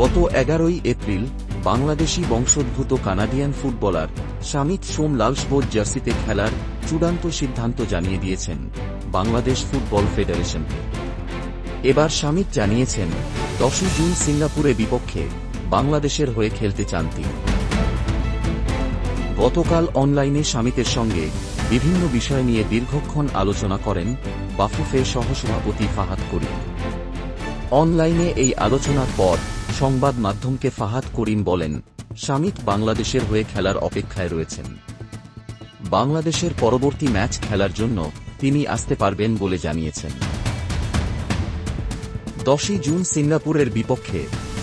গত এগারোই এপ্রিল, বাংলাদেশি বংশোদ্ভূত কানাডিয়ান ফুটবলার শামিত সোম লালসবোর্ড জার্সিতে খেলার চূড়ান্ত সিদ্ধান্ত জানিয়ে দিয়েছেন বাংলাদেশ ফুটবল ফেডারেশনকে এবার শামিত জানিয়েছেন, দশই জুন সিঙ্গাপুরে বিপক্ষে বাংলাদেশের হয়ে খেলতে চান তিনি। গতকাল অনলাইনে শামিতের সঙ্গে বিভিন্ন বিষয় নিয়ে দীর্ঘক্ষণ আলোচনা করেন বাফুফের সহসভাপতি ফাহাদ করিম। অনলাইনে এই আলোচনার পর সংবাদ মাধ্যমকে ফাহাদ করিম বলেন, শামিত বাংলাদেশের হয়ে খেলার অপেক্ষায় রয়েছেন। বাংলাদেশের পরবর্তী ম্যাচ খেলার জন্য তিনি আসতে পারবেন বলে জানিয়েছেন। দশই জুন সিঙ্গাপুরের বিপক্ষে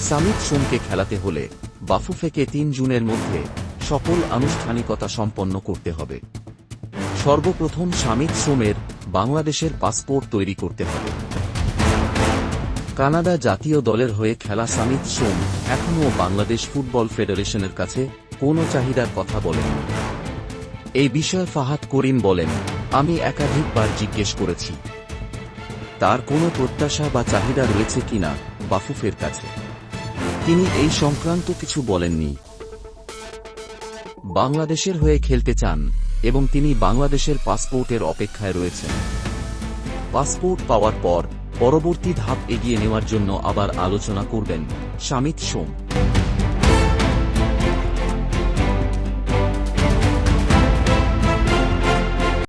সামিত সোমকে খেলাতে হলে বাফুফেকে তিন জুনের মধ্যে সকল আনুষ্ঠানিকতা সম্পন্ন করতে হবে। সর্বপ্রথম সামিত সোমের বাংলাদেশের পাসপোর্ট তৈরি করতে হবে। কানাডা জাতীয় দলের হয়ে খেলা সামিত সোম এখনও বাংলাদেশ ফুটবল ফেডারেশনের কাছে কোনো চাহিদার কথা বলেন। এই বিষয়ে ফাহাদ করিম বলেন, আমি একাধিকবার জিজ্ঞেস করেছি, তার কোনো প্রত্যাশা বা চাহিদা রয়েছে কিনা বাফুফের কাছে। তিনি এই সংক্রান্ত কিছু বলেননি। বাংলাদেশের হয়ে খেলতে চান এবং তিনি বাংলাদেশের পাসপোর্টের অপেক্ষায় রয়েছেন। পাসপোর্ট পাওয়ার পর পরবর্তী ধাপ এগিয়ে নেওয়ার জন্য আবার আলোচনা করবেন শামিত সোম।